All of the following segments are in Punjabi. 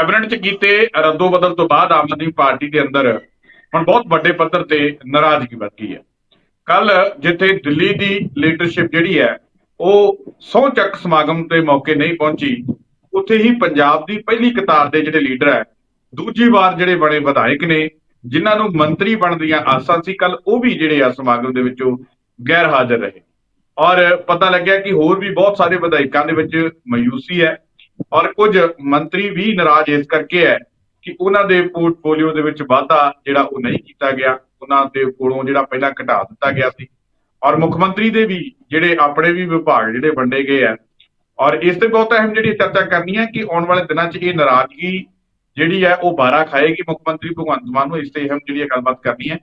ਕੈਬਨਿਟ 'ਚ ਕੀਤੇ ਰੱਦੋ ਬਦਲ ਤੋਂ ਬਾਅਦ ਆਮ ਆਦਮੀ ਪਾਰਟੀ ਦੇ ਅੰਦਰ ਹੁਣ ਬਹੁਤ ਵੱਡੇ ਪੱਧਰ ਤੇ ਨਾਰਾਜ਼ਗੀ ਵੱਧ ਗਈ ਹੈ। ਕੱਲ ਜਿੱਥੇ ਦਿੱਲੀ ਦੀ ਲੀਡਰਸ਼ਿਪ ਜਿਹੜੀ ਹੈ, ਉਹ ਸਹੁੰ ਚੱਕ ਸਮਾਗਮ ਦੇ ਮੌਕੇ ਨਹੀਂ ਪਹੁੰਚੀ, ਉੱਥੇ ਹੀ ਪੰਜਾਬ ਦੀ ਪਹਿਲੀ ਕਤਾਰ ਦੇ ਜਿਹੜੇ ਲੀਡਰ ਹੈ, ਦੂਜੀ ਵਾਰ ਜਿਹੜੇ ਬਣੇ ਵਿਧਾਇਕ ਨੇ, ਜਿਨ੍ਹਾਂ ਨੂੰ ਮੰਤਰੀ ਬਣਨ ਦੀਆਂ ਆਸਾਂ ਸੀ, ਕੱਲ ਉਹ ਵੀ ਜਿਹੜੇ ਆ ਸਮਾਗਮ ਦੇ ਵਿੱਚੋਂ ਗੈਰ ਹਾਜ਼ਰ ਰਹੇ। ਔਰ ਪਤਾ ਲੱਗਿਆ ਕਿ ਹੋਰ ਵੀ ਬਹੁਤ ਸਾਰੇ ਵਿਧਾਇਕਾਂ ਦੇ ਵਿੱਚ ਮਾਯੂਸੀ ਹੈ। ਔਰ ਕੁਝ ਮੰਤਰੀ ਵੀ ਨਾਰਾਜ਼ ਇਸ ਕਰਕੇ ਹੈ ਕਿ ਉਹਨਾਂ ਦੇ ਪੋਰਟਫੋਲੀਓ ਦੇ ਵਿੱਚ ਵਾਧਾ ਜਿਹੜਾ ਉਹ ਨਹੀਂ ਕੀਤਾ ਗਿਆ। ਉਹਨਾਂ ਦੇ ਕੋਲੋਂ ਜਿਹੜਾ ਪਹਿਲਾਂ ਘਟਾ ਦਿੱਤਾ ਗਿਆ ਸੀ। ਔਰ ਮੁੱਖ ਮੰਤਰੀ ਦੇ ਵੀ ਜਿਹੜੇ ਆਪਣੇ ਵੀ ਵਿਭਾਗ ਜਿਹੜੇ ਵੰਡੇ ਗਏ ਆ। ਔਰ ਇਸ ਤੇ ਬਹੁਤ ਅਹਿਮ ਜਿਹੜੀ ਚਰਚਾ ਕਰਨੀ ਹੈ ਕਿ ਆਉਣ ਵਾਲੇ ਦਿਨਾਂ 'ਚ ਇਹ ਨਾਰਾਜ਼ਗੀ ਜਿਹੜੀ ਹੈ ਉਹ ਬਾਰਾ ਖਾਏਗੀ। ਮੁੱਖ ਮੰਤਰੀ ਭਗਵੰਤ ਮਾਨ ਨੂੰ ਇਸ ਤੇ ਅਹਿਮ ਜਿਹੜੀ ਹੈ ਗੱਲਬਾਤ ਕਰਨੀ ਹੈ।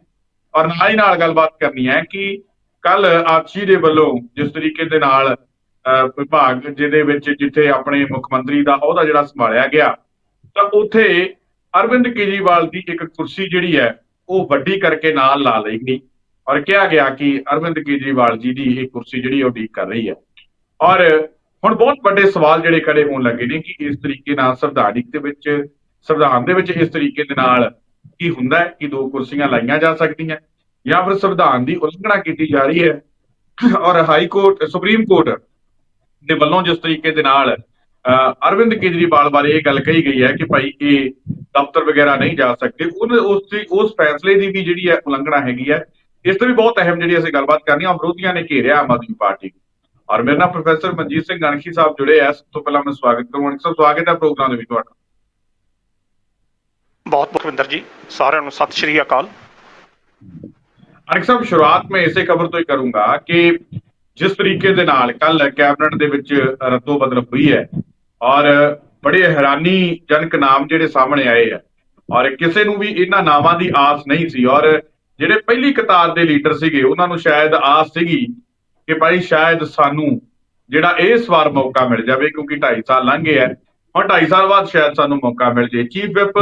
ਔਰ ਨਾਲ ਹੀ ਨਾਲ ਗੱਲਬਾਤ ਕਰਨੀ ਹੈ ਕਿ ਕੱਲ ਆਪਸੀ ਦੇ ਵੱਲੋਂ ਜਿਸ ਤਰੀਕੇ ਦੇ ਨਾਲ ਵਿਭਾਗ ਜਿਹਦੇ ਵਿੱਚ ਜਿੱਥੇ ਆਪਣੇ ਮੁੱਖ ਮੰਤਰੀ ਦਾ ਅਹੁਦਾ ਜਿਹੜਾ ਸੰਭਾਲਿਆ ਗਿਆ, ਤਾਂ ਉੱਥੇ ਅਰਵਿੰਦ ਕੇਜਰੀਵਾਲ ਦੀ ਇੱਕ ਕੁਰਸੀ ਜਿਹੜੀ ਹੈ, ਉਹ ਵੱਡੀ ਕਰਕੇ ਨਾਲ ਲਾ ਲਈ ਗਈ ਔਰ ਕਿਹਾ ਗਿਆ ਕਿ ਅਰਵਿੰਦ ਕੇਜਰੀਵਾਲ ਜੀ ਦੀ ਇਹ ਕੁਰਸੀ ਜਿਹੜੀ ਉਹ ਡੀਕ ਕਰ ਰਹੀ ਹੈ। ਔਰ ਹੁਣ ਬਹੁਤ ਵੱਡੇ ਸਵਾਲ ਜਿਹੜੇ ਖੜੇ ਹੋਣ ਲੱਗੇ ਨੇ ਕਿ ਇਸ ਤਰੀਕੇ ਨਾਲ ਸੰਵਿਧਾਨਿਕ ਦੇ ਵਿੱਚ, ਸੰਵਿਧਾਨ ਦੇ ਵਿੱਚ ਇਸ ਤਰੀਕੇ ਦੇ ਨਾਲ ਕੀ ਹੁੰਦਾ ਹੈ ਕਿ ਦੋ ਕੁਰਸੀਆਂ ਲਾਈਆਂ ਜਾ ਸਕਦੀਆਂ ਜਾਂ ਫਿਰ ਸੰਵਿਧਾਨ ਦੀ ਉਲੰਘਣਾ ਕੀਤੀ ਜਾ ਰਹੀ ਹੈ। ਔਰ ਹਾਈ ਕੋਰਟ, ਸੁਪਰੀਮ ਕੋਰਟ ਦੇ ਵੱਲੋਂ ਜਿਸ ਤਰੀਕੇ ਦੇ ਨਾਲ ਅਰਵਿੰਦ ਕੇਜਰੀਵਾਲ ਬਾਰੇ ਇਹ ਗੱਲ ਕਹੀ ਗਈ ਹੈ ਕਿ ਭਾਈ ਇਹ ਦਫ਼ਤਰ ਵਗੈਰਾ ਨਹੀਂ ਜਾ ਸਕਦੇ। ਉਹਨੇ ਉਸ ਦੀ ਉਸ ਫੈਸਲੇ ਦੀ ਵੀ ਜਿਹੜੀ ਹੈ ਉਲੰਘਣਾ ਹੈਗੀ ਹੈ। ਇਸ ਤੋਂ ਵੀ ਬਹੁਤ ਅਹਿਮ ਜਿਹੜੀ ਅਸੀਂ ਗੱਲਬਾਤ ਕਰਨੀ ਆ ਵਿਰੋਧੀਆਂ ਨੇ ਘੇਰਿਆ ਆਮ ਆਦਮੀ ਪਾਰਟੀ। ਔਰ ਮੇਰੇ ਨਾਲ ਪ੍ਰੋਫੈਸਰ ਮਨਜੀਤ ਸਿੰਘ ਗਣਖੀ ਸਾਹਿਬ ਜੁੜੇ ਆ ਸਭ ਤੋਂ ਪਹਿਲਾਂ ਮੈਂ ਸਵਾਗਤ ਕਰਵਾਉਣਾ ਸਭ ਸਵਾਗਤ ਹੈ ਪ੍ਰੋਗਰਾਮ ਦੇ ਵਿੱਚ ਤੁਹਾਡਾ। ਬਹੁਤ ਬਹੁਤ ਖਵਿੰਦਰ ਜੀ ਸਾਰਿਆਂ ਨੂੰ ਸਤਿ ਸ਼੍ਰੀ ਅਕਾਲ। ਅਨਕ ਸਾਹਿਬ ਸ਼ੁਰੂਆਤ ਮੈਂ ਇਸੇ ਖਬਰ ਤੋਂ ਹੀ ਕਰੂੰਗਾ ਕਿ ਜਿਸ ਤਰੀਕੇ ਦੇ ਨਾਲ ਕੱਲ ਕੈਬਨਿਟ ਦੇ ਵਿੱਚ ਰੱਦੋ ਬਦਲ ਹੋਈ ਹੈ ਔਰ ਬੜੇ ਹੈਰਾਨੀਜਨਕ ਨਾਮ ਜਿਹੜੇ ਸਾਹਮਣੇ ਆਏ ਆ। ਔਰ ਕਿਸੇ ਨੂੰ ਵੀ ਇਹਨਾਂ ਨਾਵਾਂ ਦੀ ਆਸ ਨਹੀਂ ਸੀ। ਔਰ ਜਿਹੜੇ ਪਹਿਲੀ ਕਤਾਰ ਦੇ ਲੀਡਰ ਸੀਗੇ, ਉਹਨਾਂ ਨੂੰ ਸ਼ਾਇਦ ਆਸ ਸੀਗੀ ਕਿ ਭਾਈ ਸ਼ਾਇਦ ਸਾਨੂੰ ਜਿਹੜਾ ਇਸ ਵਾਰ ਮੌਕਾ ਮਿਲ ਜਾਵੇ, ਕਿਉਂਕਿ 2.5 ਸਾਲ ਲੰਘ ਗਏ ਆ। ਹੁਣ 2.5 ਸਾਲ ਬਾਅਦ ਸ਼ਾਇਦ ਸਾਨੂੰ ਮੌਕਾ ਮਿਲ ਜੇ ਚੀਫ ਵਿਪ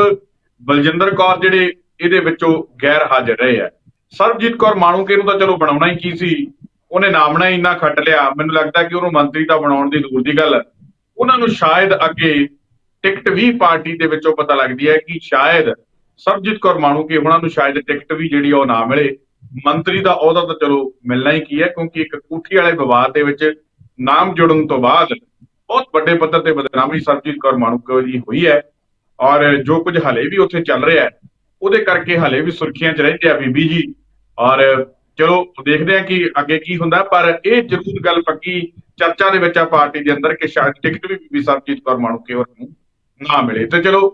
ਬਲਜਿੰਦਰ ਕੌਰ ਜਿਹੜੇ ਇਹਦੇ ਵਿੱਚੋਂ ਗੈਰ ਹਾਜ਼ਰ ਰਹੇ ਆ। ਸਰਬਜੀਤ ਕੌਰ ਮਾਣੂਕੇ ਨੂੰ ਤਾਂ ਚਲੋ ਬਣਾਉਣਾ ਹੀ ਕੀ ਸੀ। ਉਹਨੇ ਨਾਮਣਾ ਇੰਨਾ ਖੱਟ ਲਿਆ। ਮੈਨੂੰ ਲੱਗਦਾ ਕਿ ਉਹਨੂੰ ਮੰਤਰੀ ਤਾਂ ਬਣਾਉਣ ਦੀ ਦੂਰ ਦੀ ਗੱਲ ਹੈ। ਉਹਨਾਂ ਨੂੰ ਸ਼ਾਇਦ ਅੱਗੇ ਟਿਕਟ ਵੀ ਪਾਰਟੀ ਦੇ ਵਿੱਚੋਂ ਪਤਾ ਲੱਗਦੀ ਹੈ ਕਿ ਸ਼ਾਇਦ ਸਰਬਜੀਤ ਕੌਰ ਮਾਣੂਕੇ ਉਹਨਾਂ ਨੂੰ ਸ਼ਾਇਦ ਟਿਕਟ ਵੀ ਜਿਹੜੀ ਉਹ ਨਾ ਮਿਲੇ। ਮੰਤਰੀ ਦਾ ਅਹੁਦਾ ਤਾਂ ਚਲੋ ਮਿਲਣਾ ਹੀ ਕੀ ਹੈ, ਕਿਉਂਕਿ ਇੱਕ ਕੋਠੀ ਵਾਲੇ ਵਿਵਾਦ ਦੇ ਵਿੱਚ ਨਾਮ ਜੁੜਨ ਤੋਂ ਬਾਅਦ ਬਹੁਤ ਵੱਡੇ ਪੱਧਰ ਤੇ ਬਦਨਾਮੀ ਸਰਬਜੀਤ ਕੌਰ ਮਾਣੂਕੇ ਦੀ ਹੋਈ ਹੈ। ਔਰ ਜੋ ਕੁਝ ਹਲੇ ਵੀ ਉੱਥੇ ਚੱਲ ਰਿਹਾ ਹੈ, ਉਹਦੇ ਕਰਕੇ ਹਲੇ ਵੀ ਸੁਰਖੀਆਂ 'ਚ ਰਹਿੰਦੇ ਆ ਬੀਬੀ ਜੀ। ਔਰ ਚਲੋ ਦੇਖਦੇ ਆ ਕਿ ਅੱਗੇ ਕੀ ਹੁੰਦਾ, ਪਰ ਇਹ ਜ਼ਰੂਰ ਗੱਲ ਪੱਕੀ ਚਰਚਾ ਦੇ ਵਿੱਚ ਆ ਪਾਰਟੀ ਦੇ ਅੰਦਰ ਕਿ ਸ਼ਾਇਦ ਟਿਕਟ ਵੀ ਬੀਬੀ ਸਰਬਜੀਤ ਕੌਰ ਮਾਣੂਕੇ ਹੋਰ ਨੂੰ ਨਾ ਮਿਲੇ। ਤੇ ਚਲੋ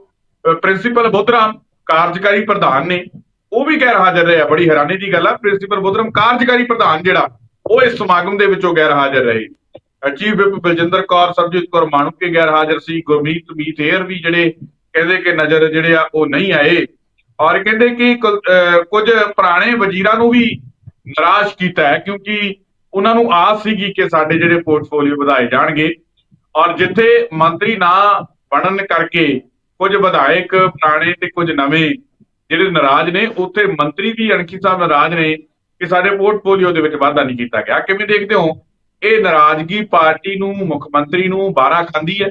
ਪ੍ਰਿੰਸੀਪਲ ਬੁੱਧਰਾਮ ਕਾਰਜਕਾਰੀ ਪ੍ਰਧਾਨ ਨੇ, ਉਹ ਵੀ ਗੈਰ ਹਾਜ਼ਰ ਰਹੇ ਆ, ਬੜੀ ਹੈਰਾਨੀ ਦੀ ਗੱਲ ਆ। ਪ੍ਰਿੰਸੀਪਲ ਬੁੱਧਰਾਮ ਕਾਰਜਕਾਰੀ ਪ੍ਰਧਾਨ ਜਿਹੜਾ, ਉਹ ਇਸ ਸਮਾਗਮ ਦੇ ਵਿੱਚੋਂ ਗੈਰ ਹਾਜ਼ਰ ਰਹੇ। ਚੀਫ ਵਿਪ ਬਲਜਿੰਦਰ ਕੌਰ, ਸਰਬਜੀਤ ਕੌਰ ਮਾਣੂਕੇ ਗੈਰ ਹਾਜ਼ਰ ਸੀ, ਗੁਰਮੀਤ ਮੀਤੇਰ ਵੀ ਜਿਹੜੇ ਕਹਿੰਦੇ ਕਿ ਨਜ਼ਰ ਜਿਹੜੇ ਆ ਉਹ ਨਹੀਂ ਆਏ। ਔਰ ਕਹਿੰਦੇ ਕਿ ਅਹ ਕੁਝ ਪੁਰਾਣੇ ਵਜ਼ੀਰਾਂ ਨੂੰ ਵੀ ਨਿਰਾਸ਼ ਕੀਤਾ ਹੈ ਕਿਉਂਕਿ ਉਹਨਾਂ ਨੂੰ ਆਸ ਸੀਗੀ ਕਿ ਸਾਡੇ ਜਿਹੜੇ ਪੋਰਟਫੋਲੀਓ ਵਧਾਏ ਜਾਣਗੇ। ਔਰ ਜਿੱਥੇ ਮੰਤਰੀ ਨਾ ਬਣਨ ਕਰਕੇ ਕੁਝ ਵਿਧਾਇਕ ਪੁਰਾਣੇ ਤੇ ਕੁਝ ਨਵੇਂ ਜਿਹੜੇ ਨਾਰਾਜ਼ ਨੇ, ਉੱਥੇ ਮੰਤਰੀ ਵੀ ਅਣਖੀ ਸਾਹਿਬ ਨਾਰਾਜ਼ ਨੇ ਕਿ ਸਾਡੇ ਪੋਰਟਫੋਲੀਓ ਦੇ ਵਿੱਚ ਵਾਧਾ ਨਹੀਂ ਕੀਤਾ ਗਿਆ। ਕਿਵੇਂ ਦੇਖਦੇ ਹੋ? ਇਹ ਨਾਰਾਜ਼ਗੀ ਪਾਰਟੀ ਨੂੰ, ਮੁੱਖ ਮੰਤਰੀ ਨੂੰ ਬਾਰਾ ਖਾਂਦੀ ਹੈ?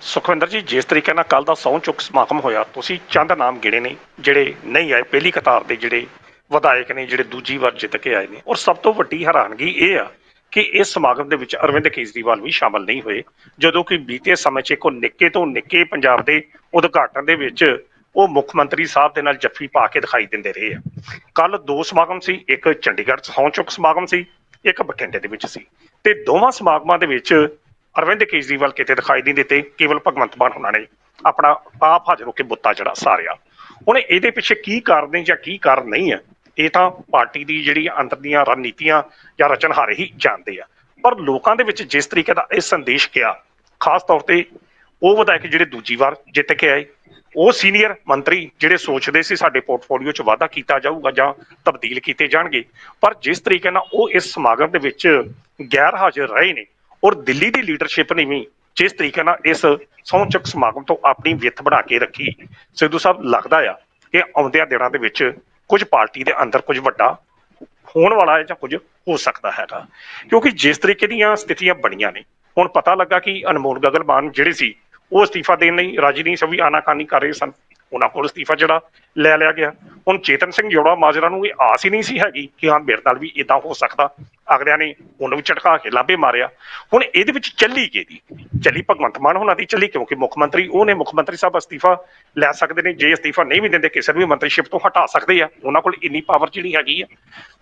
ਸੁਖਵਿੰਦਰ ਜੀ, ਜਿਸ ਤਰੀਕੇ ਨਾਲ ਕੱਲ ਦਾ ਸਹੁੰ ਚੁੱਕ ਸਮਾਗਮ ਹੋਇਆ, ਤੁਸੀਂ ਚੰਦ ਨਾਮ ਗਿਣੇ ਨੇ, ਜਿਹੜੇ ਨਹੀਂ ਆਏ, ਪਹਿਲੀ ਕਤਾਰ ਦੇ ਜਿਹੜੇ ਵਿਧਾਇਕ ਨੇ ਜਿਹੜੇ ਦੂਜੀ ਵਾਰ ਜਿੱਤ ਕੇ ਆਏ ਨੇ। ਔਰ ਸਭ ਤੋਂ ਵੱਡੀ ਹੈਰਾਨਗੀ ਇਹ ਆ ਕਿ ਇਸ ਸਮਾਗਮ ਦੇ ਵਿੱਚ ਅਰਵਿੰਦ ਕੇਜਰੀਵਾਲ ਵੀ ਸ਼ਾਮਲ ਨਹੀਂ ਹੋਏ, ਜਦੋਂ ਕਿ ਬੀਤੇ ਸਮੇਂ 'ਚ ਇੱਕ ਨਿੱਕੇ ਤੋਂ ਨਿੱਕੇ ਪੰਜਾਬ ਦੇ ਉਦਘਾਟਨ ਦੇ ਵਿੱਚ ਉਹ ਮੁੱਖ ਮੰਤਰੀ ਸਾਹਿਬ ਦੇ ਨਾਲ ਜੱਫੀ ਪਾ ਕੇ ਦਿਖਾਈ ਦਿੰਦੇ ਰਹੇ ਆ। ਕੱਲ ਦੋ ਸਮਾਗਮ ਸੀ, ਇੱਕ ਚੰਡੀਗੜ੍ਹ 'ਚ ਸਹੁੰ ਚੁੱਕ ਸਮਾਗਮ ਸੀ, ਇੱਕ ਬਠਿੰਡੇ ਦੇ ਵਿੱਚ ਸੀ। ਤੇ ਦੋਵਾਂ ਸਮਾਗਮਾਂ ਦੇ ਵਿੱਚ ਅਰਵਿੰਦ ਕੇਜਰੀਵਾਲ ਕਿਤੇ ਦਿਖਾਈ ਨਹੀਂ ਦਿੱਤੇ, ਕੇਵਲ ਭਗਵੰਤ ਮਾਨ ਉਹਨਾਂ ਨੇ ਆਪਣਾ ਆਪ ਹਾਜ਼ਰ ਹੋ ਕੇ ਬੁੱਤਾ ਜਿਹੜਾ ਸਾਰਿਆ। ਹੁਣ ਇਹਦੇ ਪਿੱਛੇ ਕੀ ਕਾਰਨ ਨੇ ਜਾਂ ਕੀ ਕਾਰਨ ਨਹੀਂ ਹੈ ਇਹ ਤਾਂ ਪਾਰਟੀ ਦੀ ਜਿਹੜੀ ਅੰਦਰ ਦੀਆਂ ਰਣਨੀਤੀਆਂ ਜਾਂ ਰਚਨਹਾਰੇ ਹੀ ਜਾਣਦੇ ਆ। ਪਰ ਲੋਕਾਂ ਦੇ ਵਿੱਚ ਜਿਸ ਤਰੀਕੇ ਦਾ ਇਹ ਸੰਦੇਸ਼ ਗਿਆ, ਖਾਸ ਤੌਰ ਤੇ ਉਹ ਵਿਧਾਇਕ ਜਿਹੜੇ ਦੂਜੀ ਵਾਰ ਜਿੱਤ ਕੇ ਆਏ, ਉਹ ਸੀਨੀਅਰ ਮੰਤਰੀ ਜਿਹੜੇ ਸੋਚਦੇ ਸੀ ਸਾਡੇ ਪੋਰਟਫੋਲੀਓ 'ਚ ਵਾਧਾ ਕੀਤਾ ਜਾਊਗਾ ਜਾਂ ਤਬਦੀਲ ਕੀਤੇ ਜਾਣਗੇ, ਪਰ ਜਿਸ ਤਰੀਕੇ ਨਾਲ ਉਹ ਇਸ ਸਮਾਗਮ ਦੇ ਵਿੱਚ ਗੈਰ ਹਾਜ਼ਰ ਰਹੇ ਨੇ ਔਰ ਦਿੱਲੀ ਦੀ ਲੀਡਰਸ਼ਿਪ ਨੇ ਵੀ ਜਿਸ ਤਰੀਕੇ ਨਾਲ ਇਸ ਸਹੁੰ ਚੁੱਕ ਸਮਾਗਮ ਤੋਂ ਆਪਣੀ ਵਿੱਥ ਬਣਾ ਕੇ ਰੱਖੀ, ਸਿੱਧੂ ਸਾਹਿਬ ਲੱਗਦਾ ਆ ਕਿ ਆਉਂਦਿਆਂ ਦਿਨਾਂ ਦੇ ਵਿੱਚ ਕੁਝ ਪਾਰਟੀ ਦੇ ਅੰਦਰ ਕੁਝ ਵੱਡਾ ਹੋਣ ਵਾਲਾ ਹੈ ਜਾਂ ਕੁਝ ਹੋ ਸਕਦਾ ਹੈਗਾ। ਕਿਉਂਕਿ ਜਿਸ ਤਰੀਕੇ ਦੀਆਂ ਸਥਿਤੀਆਂ ਬਣੀਆਂ ਨੇ, ਹੁਣ ਪਤਾ ਲੱਗਾ ਕਿ ਅਨਮੋਲ ਗਗਨ ਮਾਨ ਜਿਹੜੇ ਸੀ, ਉਹ ਅਸਤੀਫਾ ਦੇਣ ਲਈ ਰਾਜਨੀਤੀ ਨਹੀਂ ਸੀ ਵੀ ਆਨਾਕਾਨੀ ਕਰ ਰਹੇ ਸਨ। ਉਹਨਾਂ ਕੋਲ ਅਸਤੀਫਾ ਜਿਹੜਾ ਲੈ ਲਿਆ ਗਿਆ। ਹੁਣ ਚੇਤਨ ਸਿੰਘ ਜੋੜਾ ਮਾਜਰਾ ਨੂੰ ਇਹ ਆਸ ਹੀ ਨਹੀਂ ਸੀ ਹੈਗੀ ਕਿ ਹਾਂ ਮੇਰੇ ਨਾਲ ਵੀ ਇਦਾਂ ਹੋ ਸਕਦਾ। ਅਗਲਿਆਂ ਨੇ ਉਹਨੂੰ ਵੀ ਝਟਕਾ ਕੇ ਲਾਂਬੇ ਮਾਰਿਆ। ਹੁਣ ਇਹਦੇ ਵਿੱਚ ਚੱਲੀ ਕਿਹਦੀ? ਚੱਲੀ ਭਗਵੰਤ ਮਾਨ ਹੋਣਾ ਦੀ ਚੱਲੀ, ਕਿਉਂਕਿ ਮੁੱਖ ਮੰਤਰੀ ਉਹ ਨੇ ਮੁੱਖ ਮੰਤਰੀ ਸਾਹਿਬ ਅਸਤੀਫਾ ਲੈ ਸਕਦੇ ਨੇ। ਜੇ ਅਸਤੀਫਾ ਨਹੀਂ ਵੀ ਦਿੰਦੇ, ਕਿਸੇ ਨੂੰ ਵੀ ਮੰਤਰੀਸ਼ਿਪ ਤੋਂ ਹਟਾ ਸਕਦੇ ਆ। ਉਹਨਾਂ ਕੋਲ ਇੰਨੀ ਪਾਵਰ ਜਿਹੜੀ ਹੈਗੀ ਆ।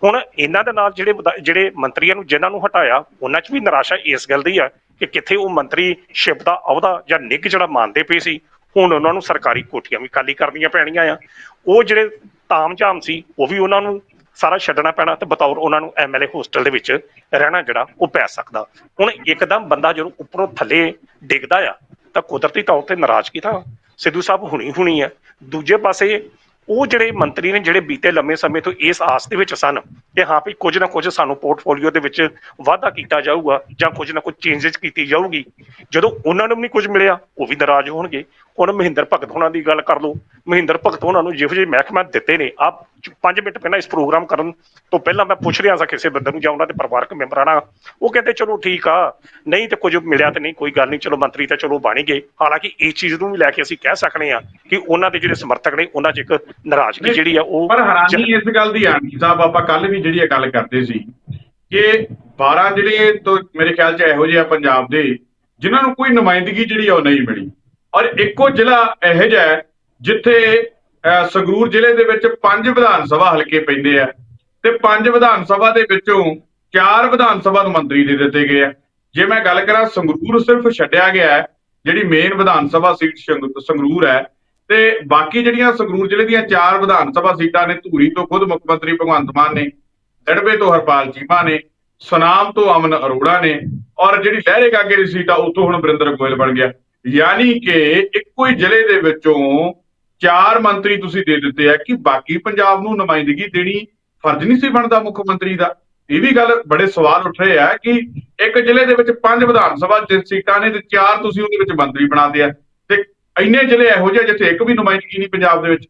ਹੁਣ ਇਹਨਾਂ ਦੇ ਨਾਲ ਜਿਹੜੇ ਜਿਹੜੇ ਮੰਤਰੀਆਂ ਨੂੰ ਜਿਨ੍ਹਾਂ ਨੂੰ ਹਟਾਇਆ, ਉਹਨਾਂ 'ਚ ਵੀ ਨਿਰਾਸ਼ਾ ਇਸ ਗੱਲ ਦੀ ਆ ਕਿ ਕਿੱਥੇ ਉਹ ਮੰਤਰੀ ਸ਼ਿਪ ਦਾ ਅਹੁਦਾ ਜਾਂ ਨਿੱਘ ਜਿਹੜਾ ਮੰਨਦੇ ਪਏ ਸੀ ਹੁਣ ਉਹਨਾਂ ਨੂੰ ਸਰਕਾਰੀ ਕੋਠੀਆਂ ਵੀ ਖਾਲੀ ਕਰਨੀਆਂ ਪੈਣੀਆਂ ਆ। ਉਹ ਜਿਹੜੇ ਤਾਮਝਾਮ ਸੀ, ਉਹ ਵੀ ਉਹਨਾਂ ਨੂੰ ਸਾਰਾ ਛੱਡਣਾ ਪੈਣਾ ਤੇ ਬਤੌਰ ਉਹਨਾਂ ਨੂੰ ਐਮਐਲਏ ਹੋਸਟਲ ਦੇ ਵਿੱਚ ਰਹਿਣਾ ਜਿਹੜਾ, ਉਹ ਪੈ ਸਕਦਾ। ਹੁਣ ਇੱਕਦਮ ਬੰਦਾ ਜਦੋਂ ਉੱਪਰੋਂ ਥੱਲੇ ਡਿੱਗਦਾ ਆ, ਤਾਂ ਕੁਦਰਤੀ ਤੌਰ ਤੇ ਨਾਰਾਜ਼ਗੀ ਤਾਂ ਸਿੱਧੂ ਸਾਹਿਬ ਹੁਣੀ ਹੁਣੀ ਆ। ਦੂਜੇ ਪਾਸੇ ਉਹ ਜਿਹੜੇ ਮੰਤਰੀ ਨੇ ਜਿਹੜੇ ਬੀਤੇ ਲੰਮੇ ਸਮੇਂ ਤੋਂ ਇਸ ਆਸ ਦੇ ਵਿੱਚ ਸਨ ਕਿ ਹਾਂ ਵੀ ਕੁਝ ਨਾ ਕੁਝ ਸਾਨੂੰ ਪੋਰਟਫੋਲੀਓ ਦੇ ਵਿੱਚ ਵਾਧਾ ਕੀਤਾ ਜਾਊਗਾ ਜਾਂ ਕੁਝ ਨਾ ਕੁਝ ਚੇਂਜਸ ਕੀਤੀ ਜਾਊਗੀ, ਜਦੋਂ ਉਹਨਾਂ ਨੂੰ ਵੀ ਨਹੀਂ ਕੁਝ ਮਿਲਿਆ, ਉਹ ਵੀ ਨਾਰਾਜ਼ ਹੋਣਗੇ। ਹੁਣ ਮਹਿੰਦਰ ਭਗਤ ਹੋਣਾ ਦੀ ਗੱਲ ਕਰ ਲਓ। ਮਹਿੰਦਰ ਭਗਤ ਹੋਣਾ ਨੂੰ ਜਿਹੋ ਜਿਹੇ ਮਹਿਕਮਾ ਦਿੱਤੇ ਨੇ ਆ 5 ਮਿੰਟ ਪਹਿਲਾਂ ਇਸ ਪ੍ਰੋਗਰਾਮ ਕਰਨ ਤੋਂ ਪਹਿਲਾਂ ਮੈਂ ਪੁੱਛ ਰਿਹਾ ਸਾਂ ਕਿਸੇ ਬੰਦੇ ਨੂੰ ਜਾਂ ਉਹਨਾਂ ਦੇ ਪਰਿਵਾਰਕ ਮੈਂਬਰਾਂ ਨਾਲ। ਉਹ ਕਹਿੰਦੇ, ਚਲੋ ਠੀਕ ਆ, ਨਹੀਂ ਤੇ ਕੁਝ ਮਿਲਿਆ ਤੇ ਨਹੀਂ, ਕੋਈ ਗੱਲ ਨਹੀਂ, ਚਲੋ ਮੰਤਰੀ ਤਾਂ ਚਲੋ ਬਣ ਗਏ। ਹਾਲਾਂਕਿ ਇਸ ਚੀਜ਼ ਨੂੰ ਵੀ ਲੈ ਕੇ ਅਸੀਂ ਕਹਿ ਸਕਦੇ ਆ ਕਿ ਉਹਨਾਂ ਦੇ ਜਿਹੜੇ ਸਮਰਥਕ ਨੇ, ਉਹਨਾਂ 'ਚ ਇੱਕ ਨਾਰਾਜ਼ਗੀ ਜਿਹੜੀ ਆ ਉਹ ਪਰ ਹੈਰਾਨੀ ਇਸ ਗੱਲ ਦੀ ਆਂਟੀ ਸਾਹਿਬ ਆਪਾਂ ਕੱਲ ਵੀ ਜਿਹੜੀ ਇਹ ਗੱਲ ਕਰਦੇ ਸੀ ਕਿ 12 ਜਿਹੜੇ ਤੋਂ ਮੇਰੇ ਖਿਆਲ ਚ ਇਹੋ ਜਿਹੇ ਆ ਪੰਜਾਬ ਦੇ ਜਿਨ੍ਹਾਂ ਨੂੰ ਕੋਈ ਨੁਮਾਇੰਦਗੀ ਜਿਹੜੀ ਆ ਉਹ ਨਹੀਂ ਮਿਲੀ। ਔਰ ਇੱਕੋ ਜ਼ਿਲ੍ਹਾ ਇਹੋ ਜਿਹਾ ਹੈ ਜਿੱਥੇ ਸੰਗਰੂਰ ਜ਼ਿਲ੍ਹੇ ਦੇ ਵਿੱਚ ਪੰਜ ਵਿਧਾਨ ਸਭਾ ਹਲਕੇ ਪੈਂਦੇ ਆ ਤੇ ਪੰਜ ਵਿਧਾਨ ਸਭਾ ਦੇ ਵਿੱਚੋਂ ਚਾਰ ਵਿਧਾਨ ਸਭਾ ਨੂੰ ਮੰਤਰੀ ਦੇ ਦਿੱਤੇ ਗਏ ਆ। ਜੇ ਮੈਂ ਗੱਲ ਕਰਾਂ ਸੰਗਰੂਰ ਸਿਰਫ ਛੱਡਿਆ ਗਿਆ ਜਿਹੜੀ ਮੇਨ ਵਿਧਾਨ ਸਭਾ ਸੀਟ ਸੰਗ- ਸੰਗਰੂਰ ਹੈ ਤੇ ਬਾਕੀ ਜਿਹੜੀਆਂ ਸੰਗਰੂਰ ਜ਼ਿਲ੍ਹੇ ਦੀਆਂ ਚਾਰ ਵਿਧਾਨ ਸਭਾ ਸੀਟਾਂ ਨੇ, ਧੂਰੀ ਤੋਂ ਖੁਦ ਮੁੱਖ ਮੰਤਰੀ ਭਗਵੰਤ ਮਾਨ ਨੇ ਦੜਬੇ ਤੋਂ ਹਰਪਾਲ ਚੀਮਾ ਨੇ, ਸੁਨਾਮ ਤੋਂ ਅਮਨ ਅਰੋੜਾ ਨੇ ਔਰ ਜਿਹੜੀ ਲਹਿਰੇ ਕਾਗੇ ਦੀ ਸੀਟ ਆ ਉਤੋਂ ਹੁਣ ਬਰਿੰਦਰ ਗੋਇਲ ਬਣ ਗਿਆ। ਯਾਨੀ ਕਿ ਇੱਕੋ ਹੀ ਜ਼ਿਲ੍ਹੇ ਦੇ ਵਿੱਚੋਂ ਚਾਰ ਮੰਤਰੀ ਤੁਸੀਂ ਦੇ ਦਿੱਤੇ ਆ ਕਿ ਬਾਕੀ ਪੰਜਾਬ ਨੂੰ ਨੁਮਾਇੰਦਗੀ ਦੇਣੀ ਫਰਜ਼ ਨਹੀਂ ਸੀ ਬਣਦਾ ਮੁੱਖ ਮੰਤਰੀ ਦਾ। ਇਹ ਵੀ ਗੱਲ ਬੜੇ ਸਵਾਲ ਉੱਠ ਰਹੇ ਆ ਕਿ ਇੱਕ ਜ਼ਿਲ੍ਹੇ ਦੇ ਵਿੱਚ ਪੰਜ ਵਿਧਾਨ ਸਭਾ ਸੀਟਾਂ ਨੇ ਤੇ ਚਾਰ ਤੁਸੀਂ ਉਹਦੇ ਵਿੱਚ ਮੰਤਰੀ ਬਣਾਦੇ ਆ ਇੰਨੇ ਜ਼ਿਲ੍ਹੇ ਇਹੋ ਜਿਹੇ ਜਿੱਥੇ ਇੱਕ ਵੀ ਨੁਮਾਇੰਦਗੀ ਨਹੀਂ ਪੰਜਾਬ ਦੇ ਵਿੱਚ।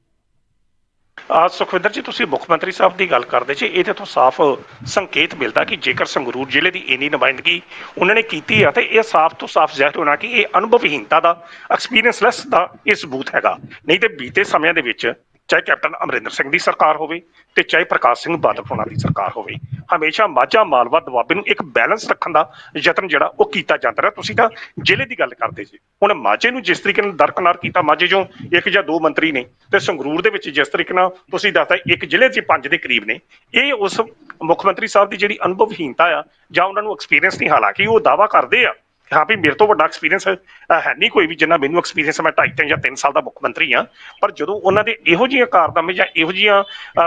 ਆ ਸੁਖਵਿੰਦਰ ਜੀ, ਤੁਸੀਂ ਮੁੱਖ ਮੰਤਰੀ ਸਾਹਿਬ ਦੀ ਗੱਲ ਕਰਦੇ ਸੀ ਇਹਦੇ ਤੋਂ ਸਾਫ਼ ਸੰਕੇਤ ਮਿਲਦਾ ਕਿ ਜੇਕਰ ਸੰਗਰੂਰ ਜ਼ਿਲ੍ਹੇ ਦੀ ਇੰਨੀ ਨੁਮਾਇੰਦਗੀ ਉਹਨਾਂ ਨੇ ਕੀਤੀ ਆ, ਤੇ ਇਹ ਸਾਫ਼ ਤੋਂ ਸਾਫ਼ ਜ਼ਾਹਿਰ ਹੋਣਾ ਕਿ ਇਹ ਅਨੁਭਵਹੀਨਤਾ ਦਾ ਐਕਸਪੀਰੀਅੰਸਲੈਸ ਦਾ ਇਹ ਸਬੂਤ ਹੈਗਾ। ਨਹੀਂ ਤੇ ਬੀਤੇ ਸਮਿਆਂ ਦੇ ਵਿੱਚ ਚਾਹੇ ਕੈਪਟਨ ਅਮਰਿੰਦਰ ਸਿੰਘ ਦੀ ਸਰਕਾਰ ਹੋਵੇ ਤੇ ਚਾਹੇ ਪ੍ਰਕਾਸ਼ ਸਿੰਘ ਬਾਦਲ ਹੋਣਾ ਦੀ ਸਰਕਾਰ ਹੋਵੇ। ਹਮੇਸ਼ਾ ਮਾਝਾ ਮਾਲਵਾ ਦੁਆਬੇ ਨੂੰ ਇੱਕ ਬੈਲੈਂਸ ਰੱਖਣ ਦਾ ਯਤਨ ਜਿਹੜਾ ਉਹ ਕੀਤਾ ਜਾਂਦਾ ਰਿਹਾ। ਤੁਸੀਂ ਤਾਂ ਜ਼ਿਲ੍ਹੇ ਦੀ ਗੱਲ ਕਰਦੇ ਜੀ। ਹੁਣ ਮਾਝੇ ਨੂੰ ਜਿਸ ਤਰੀਕੇ ਨਾਲ ਦਰਕਨਾਰ ਕੀਤਾ, ਮਾਝੇ ਚੋਂ ਇੱਕ ਜਾਂ ਦੋ ਮੰਤਰੀ ਨੇ ਤੇ ਸੰਗਰੂਰ ਦੇ ਵਿੱਚ ਜਿਸ ਤਰੀਕੇ ਨਾਲ ਤੁਸੀਂ ਦੱਸਦਾ ਇੱਕ ਜ਼ਿਲ੍ਹੇ 'ਚ ਪੰਜ ਦੇ ਕਰੀਬ ਨੇ, ਇਹ ਉਸ ਮੁੱਖ ਮੰਤਰੀ ਸਾਹਿਬ ਦੀ ਜਿਹੜੀ ਅਨੁਭਵਹੀਨਤਾ ਆ ਜਾਂ ਉਹਨਾਂ ਨੂੰ ਐਕਸਪੀਰੀਅੰਸ ਨਹੀਂ ਹਾਲਾਂਕਿ ਉਹ ਦਾਵਾ ਕਰਦੇ ਆ ਹਾਂ ਵੀ ਮੇਰੇ ਤੋਂ ਵੱਡਾ ਐਕਸਪੀਰੀਅੰਸ ਹੈ ਨਹੀਂ ਕੋਈ ਵੀ ਜਿੰਨਾ ਮੈਨੂੰ ਐਕਸਪੀਰੀਅੰਸ ਮੈਂ 2.5 ਜਾਂ 3 ਸਾਲ ਦਾ ਮੁੱਖ ਮੰਤਰੀ ਆ ਪਰ ਜਦੋਂ ਉਹਨਾਂ ਦੇ ਇਹੋ ਜਿਹੀਆਂ ਕਾਰਨਾਮੇ ਜਾਂ ਇਹੋ ਜਿਹੀਆਂ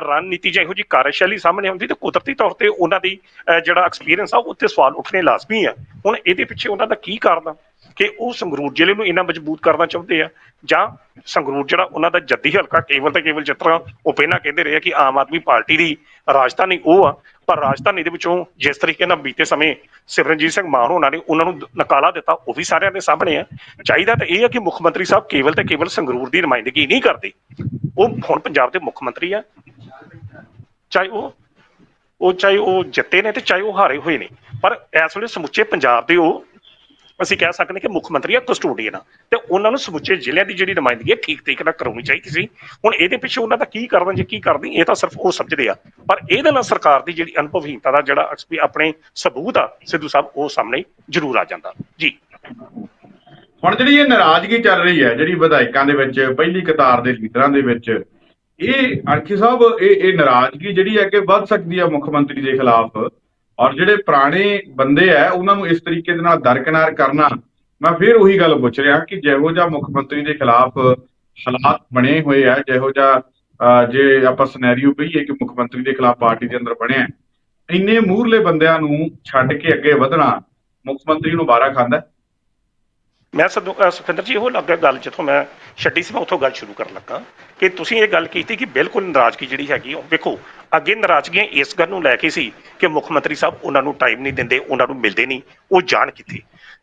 ਰਣਨੀਤੀ ਜਾਂ ਇਹੋ ਜਿਹੀ ਕਾਰਜਸ਼ੈਲੀ ਸਾਹਮਣੇ ਆਉਂਦੀ, ਤਾਂ ਕੁਦਰਤੀ ਤੌਰ ਤੇ ਉਹਨਾਂ ਦੀ ਜਿਹੜਾ ਐਕਸਪੀਰੀਅੰਸ ਆ ਉੱਤੇ ਸਵਾਲ ਉੱਠਣੇ ਲਾਜ਼ਮੀ ਆ। ਹੁਣ ਇਹਦੇ ਪਿੱਛੇ ਉਹਨਾਂ ਦਾ ਕੀ ਕਾਰਨ ਆ? ਕਿ ਉਹ ਸੰਗਰੂਰ ਜ਼ਿਲ੍ਹੇ ਨੂੰ ਇੰਨਾ ਮਜ਼ਬੂਤ ਕਰਨਾ ਚਾਹੁੰਦੇ ਆ, ਜਾਂ ਸੰਗਰੂਰ ਜਿਹੜਾ ਉਹਨਾਂ ਦਾ ਜੱਦੀ ਹਲਕਾ ਕੇਵਲ ਤੇ ਕੇਵਲ ਜਿਸ ਤਰ੍ਹਾਂ ਉਹ ਪਹਿਲਾਂ ਕਹਿੰਦੇ ਰਹੇ ਕਿ ਆਮ ਆਦਮੀ ਪਾਰਟੀ ਦੀ ਰਾਜਧਾਨੀ ਉਹ ਆ ਪਰ ਰਾਜਧਾਨੀ ਦੇ ਵਿੱਚੋਂ ਜਿਸ ਤਰੀਕੇ ਨਾਲ ਬੀਤੇ ਸਮੇਂ ਸਿਮਰਨਜੀਤ ਸਿੰਘ ਮਾਨ ਹੋਣਾ ਨੇ ਉਹਨਾਂ ਨੂੰ ਨਕਾਲਾ ਦਿੱਤਾ, ਉਹ ਵੀ ਸਾਰਿਆਂ ਦੇ ਸਾਹਮਣੇ ਆ। ਚਾਹੀਦਾ ਤਾਂ ਇਹ ਹੈ ਕਿ ਮੁੱਖ ਮੰਤਰੀ ਸਾਹਿਬ ਕੇਵਲ ਤੇ ਕੇਵਲ ਸੰਗਰੂਰ ਦੀ ਨੁਮਾਇੰਦਗੀ ਨਹੀਂ ਕਰਦੇ। ਉਹ ਹੁਣ ਪੰਜਾਬ ਦੇ ਮੁੱਖ ਮੰਤਰੀ ਆ। ਚਾਹੇ ਉਹ ਉਹ ਚਾਹੇ ਉਹ ਜਿੱਤੇ ਨੇ ਤੇ ਚਾਹੇ ਉਹ ਹਾਰੇ ਹੋਏ ਨੇ। ਪਰ ਇਸ ਵੇਲੇ ਸਮੁੱਚੇ ਪੰਜਾਬ ਦੇ ਉਹ ਅਸੀਂ ਕਹਿ ਸਕਦੇ ਕਿ ਮੁੱਖ ਮੰਤਰੀ ਆ ਕਸਟੋਡੀਅਨ ਆ। ਤੇ ਉਹਨਾਂ ਨੂੰ ਸਮੁੱਚੇ ਜ਼ਿਲ੍ਹਿਆਂ ਦੀ ਜਿਹੜੀ ਨੁਮਾਇੰਦਗੀ ਹੈ ਠੀਕ ਤਰੀਕੇ ਨਾਲ ਕਰਾਉਣੀ ਚਾਹੀਦੀ ਸੀ। ਹੁਣ ਇਹਦੇ ਪਿੱਛੇ ਉਹਨਾਂ ਦਾ ਕੀ ਕਰਨਾ, ਜੇ ਕੀ ਕਰਦੀ ਇਹ ਤਾਂ ਸਿਰਫ ਉਹ ਸਮਝਦੇ ਆ। ਪਰ ਇਹਦੇ ਨਾਲ ਸਰਕਾਰ ਦੀ ਜਿਹੜੀ ਅਨੁਭਵਹੀਨਤਾ ਦਾ ਜਿਹੜਾ ਆਪਣੇ ਸਬੂਤ ਆ, ਸਿੱਧੂ ਸਾਹਿਬ, ਉਹ ਸਾਹਮਣੇ ਜ਼ਰੂਰ ਆ ਜਾਂਦਾ। ਜੀ। ਹੁਣ ਜਿਹੜੀ ਇਹ ਨਾਰਾਜ਼ਗੀ ਚੱਲ ਰਹੀ ਹੈ, ਜਿਹੜੀ ਵਿਧਾਇਕਾਂ ਦੇ ਵਿੱਚ, ਪਹਿਲੀ ਕਤਾਰ ਦੇ ਲੀਡਰਾਂ ਦੇ ਵਿੱਚ, ਇਹ ਅਰਖੀ ਸਾਹਿਬ, ਇਹ ਇਹ ਨਾਰਾਜ਼ਗੀ ਜਿਹੜੀ ਹੈ ਕਿ ਵੱਧ ਸਕਦੀ ਹੈ ਮੁੱਖ ਮੰਤਰੀ ਦੇ ਖਿਲਾਫ। ਔਰ ਜਿਹੜੇ ਪੁਰਾਣੇ ਬੰਦੇ ਆ ਉਹਨਾਂ ਨੂੰ ਇਸ ਤਰੀਕੇ ਦੇ ਨਾਲ ਦਰਕਨਾਰ ਕਰਨਾ ਮੈਂ ਫਿਰ ਉਹੀ ਗੱਲ ਪੁੱਛ ਰਿਹਾ ਕਿ ਜਿਹੋ ਜਿਹਾ ਮੁੱਖ ਮੰਤਰੀ ਦੇ ਖਿਲਾਫ ਹਾਲਾਤ ਬਣੇ ਹੋਏ ਆ ਜਿਹੋ ਜਿਹਾ ਅਹ, ਜੇ ਆਪਾਂ ਸਿਨੈਰੀਓ ਕਹੀਏ ਕਿ ਮੁੱਖ ਮੰਤਰੀ ਦੇ ਖਿਲਾਫ ਪਾਰਟੀ ਦੇ ਅੰਦਰ ਬਣਿਆ ਇੰਨੇ ਮੂਹਰਲੇ ਬੰਦਿਆਂ ਨੂੰ ਛੱਡ ਕੇ ਅੱਗੇ ਵਧਣਾ ਮੁੱਖ ਮੰਤਰੀ ਨੂੰ ਬਾਰਾ ਖਾਂਦਾ। ਮੈਂ ਸਦ ਅਹ ਸੁਖਿੰਦਰ ਜੀ, ਉਹ ਲੱਗਾ ਗੱਲ ਜਿੱਥੋਂ ਮੈਂ ਛੱਡੀ ਸੀ, ਮੈਂ ਉੱਥੋਂ ਗੱਲ ਸ਼ੁਰੂ ਕਰਨ ਲੱਗਾ ਕਿ ਤੁਸੀਂ ਇਹ ਗੱਲ ਕੀਤੀ ਕਿ ਬਿਲਕੁਲ ਨਾਰਾਜ਼ਗੀ ਜਿਹੜੀ ਹੈਗੀ ਉਹ ਵੇਖੋ, ਅੱਗੇ ਨਾਰਾਜ਼ਗੀਆਂ ਇਸ ਗੱਲ ਨੂੰ ਲੈ ਕੇ ਸੀ ਕਿ ਮੁੱਖ ਮੰਤਰੀ ਸਾਹਿਬ ਉਹਨਾਂ ਨੂੰ ਟਾਈਮ ਨਹੀਂ ਦਿੰਦੇ, ਉਹਨਾਂ ਨੂੰ ਮਿਲਦੇ ਨਹੀਂ, ਉਹ ਜਾਣ ਕਿੱਥੇ?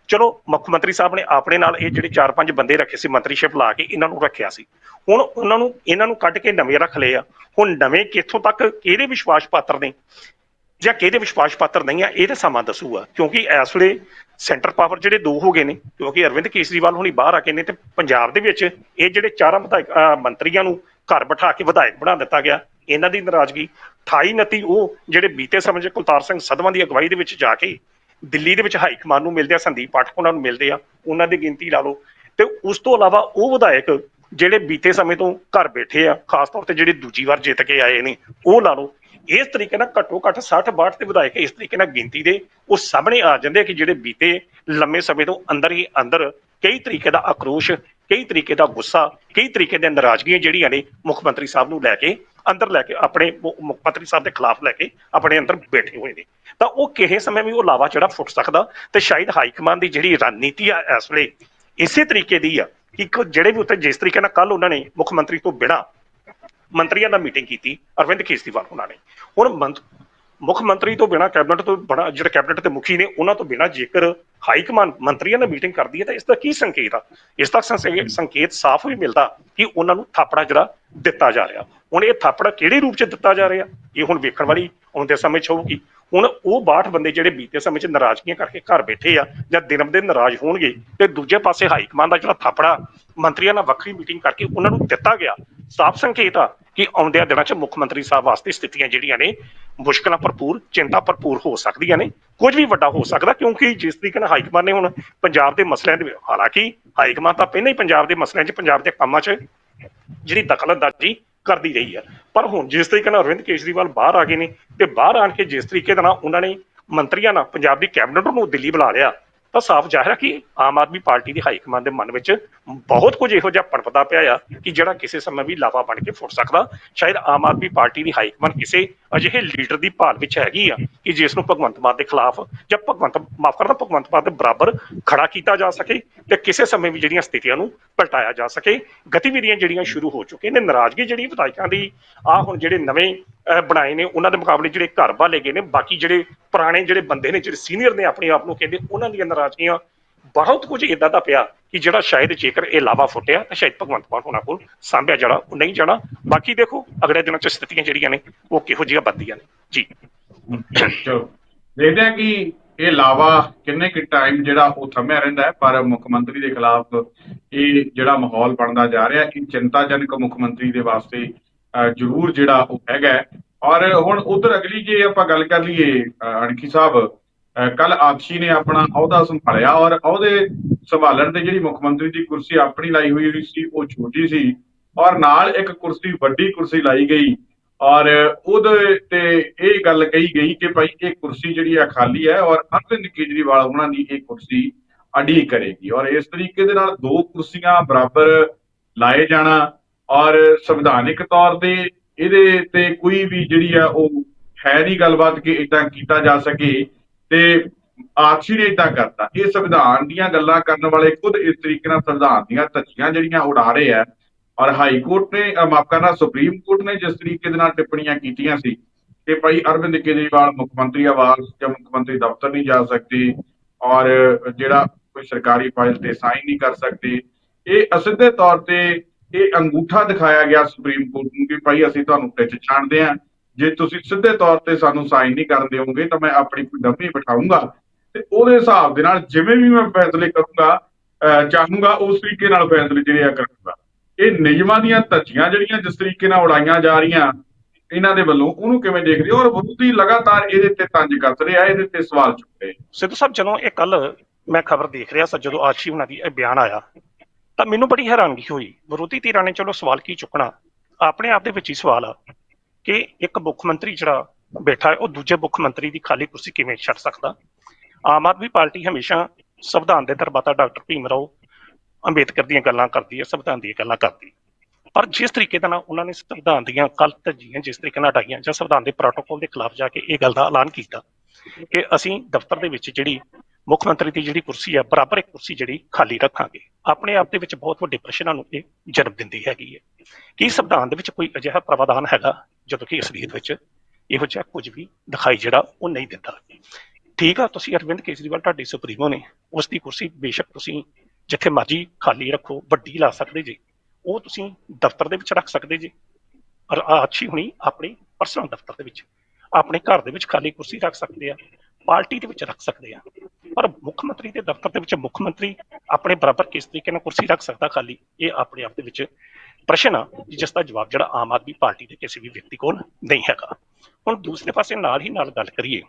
ਚਲੋ, ਮੁੱਖ ਮੰਤਰੀ ਸਾਹਿਬ ਨੇ ਆਪਣੇ ਨਾਲ ਇਹ ਜਿਹੜੇ 4-5 ਬੰਦੇ ਰੱਖੇ ਸੀ, ਮੰਤਰੀਸ਼ਿਪ ਲਾ ਕੇ ਇਹਨਾਂ ਨੂੰ ਰੱਖਿਆ ਸੀ। ਹੁਣ ਉਹਨਾਂ ਨੂੰ, ਇਹਨਾਂ ਨੂੰ ਕੱਢ ਕੇ ਨਵੇਂ ਰੱਖ ਲਏ ਆ। ਹੁਣ ਨਵੇਂ ਕਿੱਥੋਂ ਤੱਕ, ਕਿਹਦੇ ਵਿਸ਼ਵਾਸ ਪਾਤਰ ਨੇ? ਜਾਂ ਕਿਹਦੇ ਵਿਸ਼ਵਾਸ ਪਾਤਰ ਨਹੀਂ ਆ, ਇਹ ਤਾਂ ਸਮਾਂ ਦੱਸੂਗਾ, ਕਿਉਂਕਿ ਇਸ ਵੇਲੇ ਸੈਂਟਰ ਪਾਵਰ ਜਿਹੜੇ ਦੋ ਹੋ ਗਏ ਨੇ, ਕਿਉਂਕਿ ਅਰਵਿੰਦ ਕੇਜਰੀਵਾਲ ਹੁਣੀ ਬਾਹਰ ਆ ਕੇ ਨੇ ਤੇ ਪੰਜਾਬ ਦੇ ਵਿੱਚ ਇਹ ਜਿਹੜੇ ਚਾਰਾਂ ਵਿਧਾਇਕ ਮੰਤਰੀਆਂ ਨੂੰ ਘਰ ਬਿਠਾ ਕੇ ਵਿਧਾਇਕ ਬਣਾ ਦਿੱਤਾ ਗਿਆ, ਇਹਨਾਂ ਦੀ ਨਾਰਾਜ਼ਗੀ 28 ਨਤੀ ਉਹ ਜਿਹੜੇ ਬੀਤੇ ਸਮੇਂ 'ਚ ਕੁਲਤਾਰ ਸਿੰਘ ਸਦਵਾਂ ਦੀ ਅਗਵਾਈ ਦੇ ਵਿੱਚ ਜਾ ਕੇ ਦਿੱਲੀ ਦੇ ਵਿੱਚ ਹਾਈ ਕਮਾਨ ਨੂੰ ਮਿਲਦੇ ਆ, ਸੰਦੀਪ ਪਾਠਕ ਉਹਨਾਂ ਨੂੰ ਮਿਲਦੇ ਆ, ਉਹਨਾਂ ਦੀ ਗਿਣਤੀ ਲਾ ਲਓ। ਤੇ ਉਸ ਤੋਂ ਇਲਾਵਾ ਉਹ ਵਿਧਾਇਕ ਜਿਹੜੇ ਬੀਤੇ ਸਮੇਂ ਤੋਂ ਘਰ ਬੈਠੇ ਆ, ਖਾਸ ਤੌਰ ਤੇ ਜਿਹੜੇ ਦੂਜੀ ਵਾਰ ਜਿੱਤ ਕੇ ਆਏ ਨੇ, ਉਹ ਲਾ ਲਓ ਇਸ ਤਰੀਕੇ ਨਾਲ ਘੱਟੋ ਘੱਟ 60 62 ਤੇ ਵਿਧਾਇਕ ਇਸ ਤਰੀਕੇ ਨਾਲ ਗਿਣਤੀ ਦੇ ਉਹ ਸਾਹਮਣੇ ਆ ਜਾਂਦੇ ਆ ਕਿ ਜਿਹੜੇ ਬੀਤੇ ਲੰਮੇ ਸਮੇਂ ਤੋਂ ਅੰਦਰ ਹੀ ਅੰਦਰ ਕਈ ਤਰੀਕੇ ਦਾ ਆਕਰੋਸ਼, ਕਈ ਤਰੀਕੇ ਦਾ ਗੁੱਸਾ, ਕਈ ਤਰੀਕੇ ਦੀਆਂ ਨਾਰਾਜ਼ਗੀਆਂ ਜਿਹੜੀਆਂ ਨੇ ਮੁੱਖ ਮੰਤਰੀ ਸਾਹਿਬ ਨੂੰ ਲੈ ਕੇ, ਅੰਦਰ ਲੈ ਕੇ, ਆਪਣੇ ਮੁ- ਮੁੱਖ ਮੰਤਰੀ ਸਾਹਿਬ ਦੇ ਖਿਲਾਫ ਲੈ ਕੇ ਆਪਣੇ ਅੰਦਰ ਬੈਠੇ ਹੋਏ ਨੇ। ਤਾਂ ਉਹ ਕਿਸੇ ਸਮੇਂ ਵੀ ਉਹ ਲਾਵਾ ਜਿਹੜਾ ਫੁੱਟ ਸਕਦਾ ਤੇ ਸ਼ਾਇਦ ਹਾਈ ਕਮਾਂਡ ਦੀ ਜਿਹੜੀ ਰਣਨੀਤੀ ਆ ਇਸ ਵੇਲੇ ਇਸੇ ਤਰੀਕੇ ਦੀ ਆ ਕਿ ਇੱਕ ਜਿਹੜੇ ਵੀ ਉੱਤੇ ਜਿਸ ਤਰੀਕੇ ਨਾਲ ਕੱਲ ਉਹਨਾਂ ਨੇ ਮੁੱਖ ਮੰਤਰੀ ਤੋਂ ਬਿਨਾਂ ਮੰਤਰੀਆਂ ਨਾਲ ਮੀਟਿੰਗ ਕੀਤੀ, ਅਰਵਿੰਦ ਕੇਜਰੀਵਾਲ ਉਹਨਾਂ ਨੇ। ਹੁਣ ਮੰਤ- ਮੁੱਖ ਮੰਤਰੀ ਤੋਂ ਬਿਨਾਂ ਕੈਬਨਿਟ ਤੋਂ ਬੜਾ ਜਿਹੜੇ ਕੈਬਨਿਟ ਦੇ ਮੁਖੀ ਨੇ, ਉਹਨਾਂ ਤੋਂ ਬਿਨਾਂ ਜੇਕਰ ਹਾਈ ਕਮਾਂਡ ਮੰਤਰੀਆਂ ਨਾਲ ਮੀਟਿੰਗ ਕਰਦੀ ਹੈ, ਤਾਂ ਇਸ ਦਾ ਕੀ ਸੰਕੇਤ ਆ? ਇਸ ਦਾ ਸੰਕੇਤ ਸਾਫ਼ ਵੀ ਮਿਲਦਾ ਕਿ ਉਹਨਾਂ ਨੂੰ ਥਾਪੜਾ ਜਿਹੜਾ ਦਿੱਤਾ ਜਾ ਰਿਹਾ। ਹੁਣ ਇਹ ਥਾਪੜਾ ਕਿਹੜੇ ਰੂਪ 'ਚ ਦਿੱਤਾ ਜਾ ਰਿਹਾ? ਇਹ ਹੁਣ ਵੇਖਣ ਵਾਲੀ ਆਉਂਦੇ ਸਮੇਂ 'ਚ ਹੋਊਗੀ। ਹੁਣ ਉਹ 62 ਬੰਦੇ ਜਿਹੜੇ ਬੀਤੇ ਸਮੇਂ 'ਚ ਨਾਰਾਜ਼ਗੀਆਂ ਕਰਕੇ ਘਰ ਬੈਠੇ ਆ, ਜਾਂ ਦਿਨਮ ਦਿਨ ਨਾਰਾਜ਼ ਹੋਣਗੇ, ਤੇ ਦੂਜੇ ਪਾਸੇ ਹਾਈ ਕਮਾਂਡ ਦਾ ਜਿਹੜਾ ਥਾਪੜਾ ਮੰਤਰੀਆਂ ਨਾਲ ਵੱਖਰੀ ਮੀਟਿੰਗ ਕਰਕੇ ਉਹਨਾਂ ਨੂੰ ਦਿੱਤਾ ਗਿਆ ਸਾਫ਼ ਸੰਕੇਤ ਆ ਕਿ ਆਉਂਦਿਆਂ ਦਿਨਾਂ 'ਚ ਮੁੱਖ ਮੰਤਰੀ ਸਾਹਿਬ ਵਾਸਤੇ ਸਥਿਤੀਆਂ ਜਿਹੜੀਆਂ ਨੇ ਮੁਸ਼ਕਲਾਂ ਭਰਪੂਰ, ਚਿੰਤਾ ਭਰਪੂਰ ਹੋ ਸਕਦੀਆਂ ਨੇ। ਕੁਝ ਵੀ ਵੱਡਾ ਹੋ ਸਕਦਾ ਕਿਉਂਕਿ ਜਿਸ ਤਰੀਕੇ ਨਾਲ ਹਾਈਕਮਾਨ ਨੇ ਹੁਣ ਪੰਜਾਬ ਦੇ ਮਸਲਿਆਂ ਦੇ ਹਾਲਾਂਕਿ ਹਾਈਕਮਾਨ ਤਾਂ ਪਹਿਲਾਂ ਹੀ ਪੰਜਾਬ ਦੇ ਮਸਲਿਆਂ 'ਚ, ਪੰਜਾਬ ਦੇ ਕੰਮਾਂ 'ਚ ਜਿਹੜੀ ਦਖਲਅੰਦਾਜ਼ੀ ਕਰਦੀ ਰਹੀ ਹੈ। ਪਰ ਹੁਣ ਜਿਸ ਤਰੀਕੇ ਨਾਲ ਅਰਵਿੰਦ ਕੇਜਰੀਵਾਲ ਬਾਹਰ ਆ ਗਏ ਨੇ ਤੇ ਬਾਹਰ ਆਣ ਕੇ ਜਿਸ ਤਰੀਕੇ ਦੇ ਨਾਲ ਉਹਨਾਂ ਨੇ ਮੰਤਰੀਆਂ ਨਾਲ ਪੰਜਾਬ ਦੀ ਕੈਬਨਿਟ ਨੂੰ ਦਿੱਲੀ ਬੁਲਾ ਲਿਆ ਤਾਂ ਸਾਫ਼ ਜ਼ਾਹਿਰ ਹੈ ਕਿ ਆਮ ਆਦਮੀ ਪਾਰਟੀ ਦੀ ਹਾਈ ਕਮਾਂਡ ਦੇ ਮਨ ਵਿੱਚ ਬਹੁਤ ਕੁਝ ਇਹੋ ਜਿਹਾ ਪਣਪਦਾ ਪਿਆ ਆ ਕਿ ਜਿਹੜਾ ਕਿਸੇ ਸਮੇਂ ਵੀ ਲਾਵਾ ਬਣ ਕੇ ਫੁੱਟ ਸਕਦਾ ਸ਼ਾਇਦ ਆਮ ਆਦਮੀ ਪਾਰਟੀ ਦੀ ਹਾਈ ਕਮਾਂਡ ਕਿਸੇ ਅਜਿਹੇ ਲੀਡਰ ਦੀ ਭਾਲ ਵਿੱਚ ਹੈਗੀ ਆ ਕਿ ਜਿਸ ਨੂੰ ਭਗਵੰਤ ਮਾਨ ਦੇ ਖਿਲਾਫ ਜਾਂ ਭਗਵੰਤ ਮਾਫ ਕਰਨਾ ਭਗਵੰਤ ਮਾਨ ਦੇ ਬਰਾਬਰ ਖੜਾ ਕੀਤਾ ਜਾ ਸਕੇ ਤੇ ਕਿਸੇ ਸਮੇਂ ਵੀ ਜਿਹੜੀਆਂ ਸਥਿਤੀਆਂ ਨੂੰ ਪਲਟਾਇਆ ਜਾ ਸਕੇ। ਗਤੀਵਿਧੀਆਂ ਜਿਹੜੀਆਂ ਸ਼ੁਰੂ ਹੋ ਚੁੱਕੀਆਂ ਨੇ ਨਾਰਾਜ਼ਗੀ ਜਿਹੜੀ ਵਿਧਾਇਕਾਂ ਦੀ ਆ ਹੁਣ ਜਿਹੜੇ ਨਵੇਂ ਅਹ, ਬਣਾਏ ਨੇ ਉਹਨਾਂ ਦੇ ਮੁਕਾਬਲੇ ਜਿਹੜੇ ਘਰ ਬਾਲੇ ਗਏ ਨੇ ਬਾਕੀ ਜਿਹੜੇ ਪੁਰਾਣੇ ਜਿਹੜੇ ਬੰਦੇ ਨੇ ਜਿਹੜੇ ਸੀਨੀਅਰ ਨੇ ਆਪਣੇ ਆਪ ਨੂੰ ਕਹਿੰਦੇ ਉਹਨਾਂ ਦੀਆਂ ਨਾਰਾਜ਼ਗੀਆਂ ਬਹੁਤ ਕੁਝ ਇਦਾਂ ਦਾ ਪਿਆ ਕਿ ਜਿਹੜਾ ਸ਼ਾਇਦ ਜੇਕਰ ਇਹ ਲਾਵਾ ਫੁੱਟਿਆ ਤਾਂ ਸ਼ਾਇਦ ਭਗਵੰਤ ਮਾਨ ਹੋਣਾ ਕੋਲ ਸਾਂਭਿਆ ਜਾਣਾ ਉਹ ਨਹੀਂ ਜਾਣਾ। ਬਾਕੀ ਦੇਖੋ ਅਗਲੇ ਦਿਨਾਂ ਚ ਸਥਿਤੀਆਂ ਜਿਹੜੀਆਂ ਨੇ ਉਹ ਕਿਹੋ ਜਿਹੀਆਂ ਬਣਦੀਆਂ ਨੇ। ਜੀ। ਚਲੋ ਦੇਖਦੇ ਹਾਂ ਕਿ ਇਹ ਲਾਵਾ ਕਿੰਨੇ ਕਿ ਟਾਈਮ ਜਿਹੜਾ ਉਹ ਥੰਮਿਆ ਰਹਿੰਦਾ ਹੈ ਪਰ ਮੁੱਖ ਮੰਤਰੀ ਦੇ ਖਿਲਾਫ ਇਹ ਜਿਹੜਾ ਮਾਹੌਲ ਬਣਦਾ ਜਾ ਰਿਹਾ ਇਹ ਚਿੰਤਾਜਨਕ ਮੁੱਖ ਮੰਤਰੀ ਦੇ ਵਾਸਤੇ ਅਹ, ਜ਼ਰੂਰ ਜਿਹੜਾ ਉਹ ਹੈਗਾ ਔਰ ਹੁਣ ਉਧਰ ਅਗਲੀ ਜੇ ਆਪਾਂ ਗੱਲ ਕਰ ਲਈਏ ਅਣਖੀ ਸਾਹਿਬ ਕੱਲ ਆਕਸ਼ੀ ਨੇ ਆਪਣਾ ਅਹੁਦਾ ਸੰਭਾਲਿਆ ਔਰ ਅਹੁਦੇ ਸੰਭਾਲਣ ਤੇ ਜਿਹੜੀ ਮੁੱਖ ਮੰਤਰੀ ਦੀ ਕੁਰਸੀ ਆਪਣੀ ਲਾਈ ਹੋਈ ਹੋਈ ਸੀ, ਉਹ ਛੋਟੀ ਸੀ ਔਰ ਨਾਲ ਇੱਕ ਕੁਰਸੀ, ਵੱਡੀ ਕੁਰਸੀ ਲਾਈ ਗਈ ਔਰ ਉਹਦੇ ਤੇ ਇਹ ਗੱਲ ਕਹੀ ਗਈ ਕਿ ਭਾਈ ਇਹ ਕੁਰਸੀ ਜਿਹੜੀ ਆ ਖਾਲੀ ਹੈ ਔਰ ਅਰਵਿੰਦ ਕੇਜਰੀਵਾਲ ਉਹਨਾਂ ਦੀ ਇਹ ਕੁਰਸੀ ਅਡੀ ਕਰੇਗੀ ਔਰ ਇਸ ਤਰੀਕੇ ਦੇ ਨਾਲ ਦੋ ਕੁਰਸੀਆਂ ਬਰਾਬਰ ਲਾਏ ਜਾਣਾ ਔਰ ਸੰਵਿਧਾਨਿਕ ਤੌਰ ਤੇ ਇਹਦੇ ਤੇ ਕੋਈ ਵੀ ਜਿਹੜੀ ਆ ਉਹ ਹੈ ਨਹੀਂ ਗੱਲਬਾਤ ਕਿ ਇਦਾਂ ਕੀਤਾ ਜਾ ਸਕੇ ਤੇ ਆਕਸ਼ੀ ਨੇ ਇਦਾਂ ਕਰਤਾ। ਇਹ ਸੰਵਿਧਾਨ ਦੀਆਂ ਗੱਲਾਂ ਕਰਨ ਵਾਲੇ ਖੁਦ ਇਸ ਤਰੀਕੇ ਨਾਲ ਸੰਵਿਧਾਨ ਦੀਆਂ ਧੱਜੀਆਂ ਜਿਹੜੀਆਂ ਉਡਾ ਰਹੇ ਆ ਔਰ ਹਾਈ ਕੋਰਟ ਨੇ ਮਾਫ਼ ਕਰਨਾ, ਸੁਪਰੀਮ ਕੋਰਟ ਨੇ ਜਿਸ ਤਰੀਕੇ ਦੇ ਨਾਲ ਟਿੱਪਣੀਆਂ ਕੀਤੀਆਂ ਸੀ ਕਿ ਭਾਈ ਅਰਵਿੰਦ ਕੇਜਰੀਵਾਲ ਮੁੱਖ ਮੰਤਰੀ ਆਵਾਸ ਜਾਂ ਮੁੱਖ ਮੰਤਰੀ ਦਫ਼ਤਰ ਨਹੀਂ ਜਾ ਸਕਦੇ ਔਰ ਜਿਹੜਾ ਕੋਈ ਸਰਕਾਰੀ ਫਾਈਲ ਤੇ ਸਾਈਨ ਨਹੀਂ ਕਰ ਸਕਦੇ। ਇਹ ਅਸਿੱਧੇ ਤੌਰ ਤੇ ਇਹ ਅੰਗੂਠਾ ਦਿਖਾਇਆ ਗਿਆ ਸੁਪਰੀਮ ਕੋਰਟ ਨੂੰ ਕਿ ਭਾਈ ਅਸੀਂ ਤੁਹਾਨੂੰ ਟਿੱਚ ਛਾਣਦੇ ਆ ਜੇ ਤੁਸੀਂ ਸਿੱਧੇ ਤੌਰ ਤੇ ਸਾਨੂੰ ਸਾਈਨ ਨਹੀਂ ਕਰਨ ਦੇਵੋਗੇ ਤਾਂ ਮੈਂ ਆਪਣੀ ਕੋਈ ਡੰਮੀ ਬਿਠਾਉਂਗਾ। ਤੇ ਉਹਦੇ ਹਿਸਾਬ ਦੇ ਨਾਲ ਜਿਵੇਂ ਵੀ ਮੈਂ ਫੈਸਲੇ ਕਰੂੰਗਾ ਚਾਹੂੰਗਾ, ਉਸ ਤਰੀਕੇ ਨਾਲ ਫੈਸਲੇ ਜਿਹੜੇ ਆ ਕਰੂੰਗਾ। ਇਹ ਨਿਯਮਾਂ ਦੀਆਂ ਧੱਜੀਆਂ ਜਿਹੜੀਆਂ ਜਿਸ ਤਰੀਕੇ ਨਾਲ ਉਡਾਈਆਂ ਜਾ ਰਹੀਆਂ ਇਹਨਾਂ ਦੇ ਵੱਲੋਂ, ਉਹਨੂੰ ਕਿਵੇਂ ਦੇਖਦੇ ਹੋ? ਔਰ ਵਿਰੋਧੀ ਲਗਾਤਾਰ ਇਹਦੇ ਤੇ ਤੰਜ ਕੱਸ ਰਿਹਾ ਇਹਦੇ ਤੇ ਸਵਾਲ ਚੁੱਕ ਰਹੇ ਸਿੱਧੂ ਸਾਹਿਬ ਜਦੋਂ ਇਹ ਕੱਲ ਮੈਂ ਖਬਰ ਦੇਖ ਰਿਹਾ ਸੀ ਜਦੋਂ ਆਸ਼ੀ ਉਹਨਾਂ ਦੀ ਇਹ ਬਿਆਨ ਆਇਆ। ਤਾਂ ਮੈਨੂੰ ਬੜੀ ਹੈਰਾਨਗੀ ਹੋਈ। ਵਿਰੋਧੀ ਧਿਰਾਂ ਨੇ ਚਲੋ ਸਵਾਲ ਕੀ ਚੁੱਕਣਾ? ਆਪਣੇ ਆਪ ਦੇ ਵਿੱਚ ਹੀ ਸਵਾਲ ਆ ਕਿ ਇੱਕ ਮੁੱਖ ਮੰਤਰੀ ਜਿਹੜਾ ਬੈਠਾ ਉਹ ਦੂਜੇ ਮੁੱਖ ਮੰਤਰੀ ਦੀ ਖਾਲੀ ਕੁਰਸੀ ਕਿਵੇਂ ਛੱਡ ਸਕਦਾ? ਆਮ ਆਦਮੀ ਪਾਰਟੀ ਹਮੇਸ਼ਾ ਸੰਵਿਧਾਨ ਦੇ ਦਰਬਾਤਾ ਡਾਕਟਰ ਭੀਮ ਰਾਓ ਅੰਬੇਦਕਰ ਦੀਆਂ ਗੱਲਾਂ ਕਰਦੀ ਹੈ, ਸੰਵਿਧਾਨ ਦੀਆਂ ਗੱਲਾਂ ਕਰਦੀ ਹੈ। ਪਰ ਜਿਸ ਤਰੀਕੇ ਦੇ ਨਾਲ ਉਹਨਾਂ ਨੇ ਸੰਵਿਧਾਨ ਦੀਆਂ ਕੱਲ ਧੱਜੀਆਂ ਜਿਸ ਤਰੀਕੇ ਨਾਲ ਹਟਾਈਆਂ ਜਾਂ ਸੰਵਿਧਾਨ ਦੇ ਪ੍ਰੋਟੋਕੋਲ ਦੇ ਖਿਲਾਫ ਜਾ ਕੇ ਇਹ ਗੱਲ ਦਾ ਐਲਾਨ ਕੀਤਾ ਕਿ ਅਸੀਂ ਦਫ਼ਤਰ ਦੇ ਵਿੱਚ ਜਿਹੜੀ ਮੁੱਖ ਮੰਤਰੀ ਦੀ ਜਿਹੜੀ ਕੁਰਸੀ ਆ, ਬਰਾਬਰ ਇੱਕ ਕੁਰਸੀ ਜਿਹੜੀ ਖਾਲੀ ਰੱਖਾਂਗੇ। ਆਪਣੇ ਆਪ ਦੇ ਵਿੱਚ ਬਹੁਤ ਵੱਡੇ ਪ੍ਰਸ਼ਨਾਂ ਨੂੰ ਇਹ ਜਨਮ ਦਿੰਦੀ ਹੈਗੀ ਹੈ। ਕੀ ਸੰਵਿਧਾਨ ਦੇ ਵਿੱਚ ਕੋਈ ਅਜਿਹਾ ਪ੍ਰਾਵਧਾਨ ਹੈਗਾ, ਜਦੋਂ ਕਿ ਅਸਲੀਅਤ ਵਿੱਚ ਇਹੋ ਜਿਹਾ ਕੁਝ ਵੀ ਦਿਖਾਈ ਜਿਹੜਾ ਉਹ ਨਹੀਂ ਦਿੰਦਾ? ਠੀਕ ਆ, ਤੁਸੀਂ ਅਰਵਿੰਦ ਕੇਜਰੀਵਾਲ ਤੁਹਾਡੀ ਸੁਪਰੀਮੋ ਨੇ। ਉਸ ਦੀ ਕੁਰਸੀ ਬੇਸ਼ੱਕ ਤੁਸੀਂ ਜਿੱਥੇ ਮਰਜ਼ੀ ਖਾਲੀ ਰੱਖੋ, ਵੱਡੀ ਲਾ ਸਕਦੇ ਜੀ। ਉਹ ਤੁਸੀਂ ਦਫ਼ਤਰ ਦੇ ਵਿੱਚ ਰੱਖ ਸਕਦੇ ਜੀ। ਔਰ ਆਹ ਅੱਛੀ ਹੁਣੀ ਆਪਣੇ ਪਰਸਨਲ ਦਫ਼ਤਰ ਦੇ ਵਿੱਚ, ਆਪਣੇ ਘਰ ਦੇ ਵਿੱਚ ਖਾਲੀ ਕੁਰਸੀ ਰੱਖ ਸਕਦੇ ਆ, ਪਾਰਟੀ ਦੇ ਵਿੱਚ ਰੱਖ ਸਕਦੇ ਆ। ਪਰ ਮੁੱਖ ਮੰਤਰੀ ਦੇ ਦਫ਼ਤਰ ਦੇ ਵਿੱਚ ਮੁੱਖ ਮੰਤਰੀ ਆਪਣੇ ਬਰਾਬਰ ਕਿਸ ਤਰੀਕੇ ਨਾਲ ਕੁਰਸੀ ਰੱਖ ਸਕਦਾ ਖਾਲੀ? ਇਹ ਆਪਣੇ ਆਪ ਦੇ ਵਿੱਚ ਪ੍ਰਸ਼ਨ ਆ ਜਿਸ ਦਾ ਜਵਾਬ ਜਿਹੜਾ ਆਮ ਆਦਮੀ ਪਾਰਟੀ ਦੇ ਕਿਸੇ ਵੀ ਵਿਅਕਤੀ ਕੋਲ ਨਹੀਂ ਹੈਗਾ। ਹੁਣ ਦੂਸਰੇ ਪਾਸੇ ਨਾਲ ਹੀ ਨਾਲ ਗੱਲ ਕਰੀਏ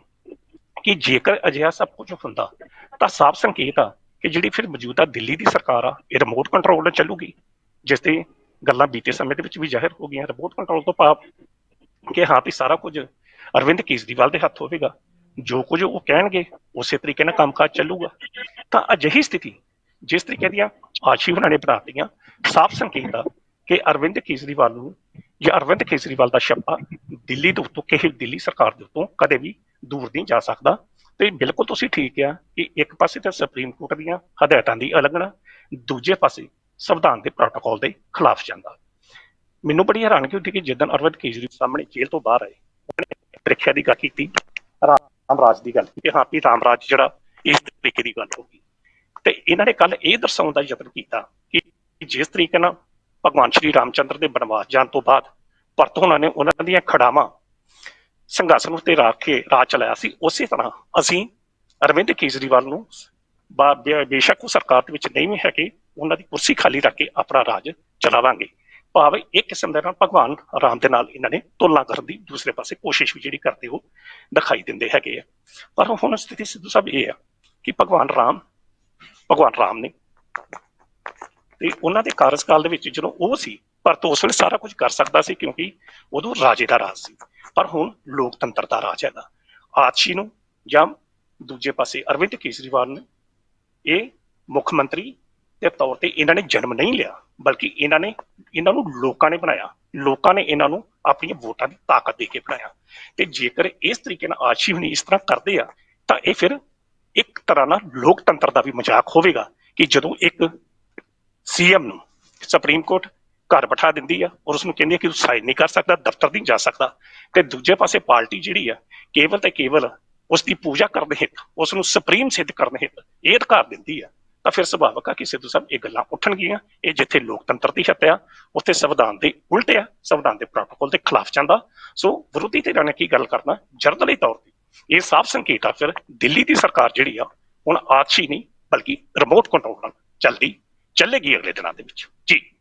ਕਿ ਜੇਕਰ ਅਜਿਹਾ ਸਭ ਕੁਝ ਹੁੰਦਾ ਤਾਂ ਸਾਫ਼ ਸੰਕੇਤ ਆ ਕਿ ਜਿਹੜੀ ਫਿਰ ਮੌਜੂਦਾ ਦਿੱਲੀ ਦੀ ਸਰਕਾਰ ਆ, ਇਹ ਰਿਮੋਟ ਕੰਟਰੋਲ ਨਾਲ ਚੱਲੂਗੀ, ਜਿਸ ਤੇ ਗੱਲਾਂ ਬੀਤੇ ਸਮੇਂ ਦੇ ਵਿੱਚ ਵੀ ਜ਼ਾਹਿਰ ਹੋ ਗਈਆਂ। ਰਿਮੋਟ ਕੰਟਰੋਲ ਤੋਂ ਭਾਵ ਕਿ ਹਾਂ ਵੀ ਸਾਰਾ ਕੁਝ ਅਰਵਿੰਦ ਕੇਜਰੀਵਾਲ ਦੇ ਹੱਥ ਹੋਵੇਗਾ। ਜੋ ਕੁਝ ਉਹ ਕਹਿਣਗੇ, ਉਸੇ ਤਰੀਕੇ ਨਾਲ ਕੰਮਕਾਜ ਚੱਲੂਗਾ। ਤਾਂ ਅਜਿਹੀ ਸਥਿਤੀ, ਜਿਸ ਤਰੀਕੇ ਦੀਆਂ ਆਸ਼ੀ ਉਹਨਾਂ ਨੇ ਬਣਾ ਦਿੱਤੀਆਂ ਸਾਫ਼ ਸੰਕੇਤ ਆ ਕਿ ਅਰਵਿੰਦ ਕੇਜਰੀਵਾਲ ਨੂੰ ਜਾਂ ਅਰਵਿੰਦ ਕੇਜਰੀਵਾਲ ਦਾ ਛੱਪਾ ਦਿੱਲੀ ਦੇ ਉੱਤੋਂ ਕਿਸੇ ਦਿੱਲੀ ਸਰਕਾਰ ਦੇ ਉੱਤੋਂ ਕਦੇ ਵੀ ਦੂਰ ਨਹੀਂ ਜਾ ਸਕਦਾ। ਤੇ ਬਿਲਕੁਲ ਤੁਸੀਂ ਠੀਕ ਆ ਕਿ ਇੱਕ ਪਾਸੇ ਤਾਂ ਸੁਪਰੀਮ ਕੋਰਟ ਦੀਆਂ ਹਦਾਇਤਾਂ ਦੀ ਉਲੰਘਣਾ, ਦੂਜੇ ਪਾਸੇ ਸੰਵਿਧਾਨ ਦੇ ਪ੍ਰੋਟੋਕਾਲ ਦੇ ਖਿਲਾਫ ਜਾਂਦਾ। ਮੈਨੂੰ ਬੜੀ ਹੈਰਾਨਗੀ ਹੁੰਦੀ ਕਿ ਜਿੱਦਣ ਅਰਵਿੰਦ ਕੇਜਰੀਵਾਲ ਸਾਹਮਣੇ ਜੇਲ੍ਹ ਤੋਂ ਬਾਹਰ ਆਏ, ਉਹਨੇ ਪ੍ਰੀਖਿਆ ਦੀ ਗੱਲ ਕੀਤੀ ਰਾਮ ਰਾਜ ਦੀ ਗੱਲ ਕਿ ਹਾਂ ਵੀ ਰਾਮ ਰਾਜ ਜਿਹੜਾ ਇਸ ਤਰੀਕੇ ਦੀ ਗੱਲ ਹੋ ਗਈ। ਤੇ ਇਹਨਾਂ ਨੇ ਕੱਲ ਇਹ ਦਰਸਾਉਣ ਦਾ ਯਤਨ ਕੀਤਾ ਕਿ ਜਿਸ ਤਰੀਕੇ ਨਾਲ ਭਗਵਾਨ ਸ਼੍ਰੀ ਰਾਮਚੰਦਰ ਦੇ ਬਨਵਾਸ ਜਾਣ ਤੋਂ ਬਾਅਦ ਭਰਤ ਹੋਣਾ ਨੇ ਉਹਨਾਂ ਦੀਆਂ ਖੜਾਵਾਂ ਸੰਘਰਸ਼ ਨੂੰ ਤੇ ਰੱਖ ਕੇ ਰਾਜ ਚਲਾਇਆ ਸੀ, ਉਸੇ ਤਰ੍ਹਾਂ ਅਸੀਂ ਅਰਵਿੰਦ ਕੇਜਰੀਵਾਲ ਨੂੰ ਬੇਸ਼ੱਕ ਉਹ ਸਰਕਾਰ ਦੇ ਵਿੱਚ ਨਹੀਂ ਵੀ ਹੈਗੇ, ਉਹਨਾਂ ਦੀ ਕੁਰਸੀ ਖਾਲੀ ਰੱਖ ਕੇ ਆਪਣਾ ਰਾਜ ਚਲਾਵਾਂਗੇ। ਭਾਵੇਂ ਇਹ ਕਿਸਮ ਦੇ ਨਾਲ ਭਗਵਾਨ ਰਾਮ ਦੇ ਨਾਲ ਇਹਨਾਂ ਨੇ ਤੁਲਨਾ ਕਰਨ ਦੀ ਦੂਸਰੇ ਪਾਸੇ ਕੋਸ਼ਿਸ਼ ਵੀ ਜਿਹੜੀ ਕਰਦੇ ਉਹ ਦਿਖਾਈ ਦਿੰਦੇ ਹੈਗੇ ਆ। ਪਰ ਹੁਣ ਸਥਿਤੀ ਸਿੱਧੂ ਸਾਹਿਬ ਇਹ ਆ ਕਿ ਭਗਵਾਨ ਰਾਮ ਭਗਵਾਨ ਰਾਮ ਨੇ ਤੇ ਉਹਨਾਂ ਦੇ ਕਾਰਜਕਾਲ ਦੇ ਵਿੱਚ ਜਦੋਂ ਉਹ ਸੀ, ਪਰ ਤੋਂ ਉਸ ਵੇਲੇ ਸਾਰਾ ਕੁਝ ਕਰ ਸਕਦਾ ਸੀ ਕਿਉਂਕਿ ਉਦੋਂ ਰਾਜੇ ਦਾ ਰਾਜ ਸੀ। ਪਰ ਹੁਣ ਲੋਕਤੰਤਰ ਦਾ ਰਾਜ ਹੈਗਾ। ਆਤਸ਼ੀ ਨੂੰ ਜਾਂ ਦੂਜੇ ਪਾਸੇ ਅਰਵਿੰਦ ਕੇਜਰੀਵਾਲ ਨੇ ਇਹ ਮੁੱਖ ਮੰਤਰੀ ਦੇ ਤੌਰ ਤੇ ਇਹਨਾਂ ਨੇ ਜਨਮ ਨਹੀਂ ਲਿਆ। ਬਲਕਿ ਇਹਨਾਂ ਨੇ, ਇਹਨਾਂ ਨੂੰ ਲੋਕਾਂ ਨੇ ਬਣਾਇਆ। ਲੋਕਾਂ ਨੇ ਇਹਨਾਂ ਨੂੰ ਆਪਣੀਆਂ ਵੋਟਾਂ ਦੀ ਤਾਕਤ ਦੇ ਕੇ ਬਣਾਇਆ। ਤੇ ਜੇਕਰ ਇਸ ਤਰੀਕੇ ਨਾਲ ਆਸ਼ੀ ਹੁਣੀ ਇਸ ਤਰ੍ਹਾਂ ਕਰਦੇ ਆ, ਤਾਂ ਇਹ ਫਿਰ ਇੱਕ ਤਰ੍ਹਾਂ ਨਾਲ ਲੋਕਤੰਤਰ ਦਾ ਵੀ ਮਜ਼ਾਕ ਹੋਵੇਗਾ ਕਿ ਜਦੋਂ ਇੱਕ ਸੀਐਮ ਨੂੰ ਸੁਪਰੀਮ ਕੋਰਟ ਘਰ ਬਿਠਾ ਦਿੰਦੀ ਆ ਔਰ ਉਸ ਨੂੰ ਕਹਿੰਦੀ ਆ ਕਿ ਤੂੰ ਸਾਈਨ ਨਹੀਂ ਕਰ ਸਕਦਾ, ਦਫ਼ਤਰ ਨਹੀਂ ਜਾ ਸਕਦਾ, ਤੇ ਦੂਜੇ ਪਾਸੇ ਪਾਰਟੀ ਜਿਹੜੀ ਆ, ਕੇਵਲ ਤੇ ਕੇਵਲ ਉਸ ਦੀ ਪੂਜਾ ਕਰਨ ਹਿੱਤ ਉਸ ਨੂੰ ਸੁਪਰੀਮ ਸਿੱਧ ਕਰਨ ਹਿੱਤ, ਇਹ ਅਧਿਕਾਰ ਦਿੰਦੀ ਆ। ਤਾਂ ਫਿਰ ਸੁਭਾਵਕ ਆ ਕਿ ਸਿੱਧੂ ਸਾਹਿਬ ਇਹ ਗੱਲਾਂ ਉੱਠਣਗੀਆਂ, ਇਹ ਜਿੱਥੇ ਲੋਕਤੰਤਰ ਦੀ ਹੱਤਿਆ ਉੱਥੇ ਸੰਵਿਧਾਨ ਦੇ ਉਲਟ ਆ, ਸੰਵਿਧਾਨ ਦੇ ਪ੍ਰੋਟੋਕੋਲ ਦੇ ਖਿਲਾਫ ਜਾਂਦਾ। ਸੋ ਵਿਰੋਧੀ ਧਿਰਾਂ ਨੇ ਕੀ ਗੱਲ ਕਰਨਾ? ਜਰਦਲੀ ਤੌਰ ਤੇ ਇਹ ਸਾਫ਼ ਸੰਕੇਤ ਆ ਫਿਰ, ਦਿੱਲੀ ਦੀ ਸਰਕਾਰ ਜਿਹੜੀ ਆ, ਹੁਣ ਆਤਸ਼ੀ ਨਹੀਂ, ਬਲਕਿ ਰਿਮੋਟ ਕੰਟਰੋਲ ਨਾਲ ਚੱਲਦੀ, ਚੱਲੇਗੀ ਅਗਲੇ ਦਿਨਾਂ ਦੇ ਵਿੱਚ। ਜੀ।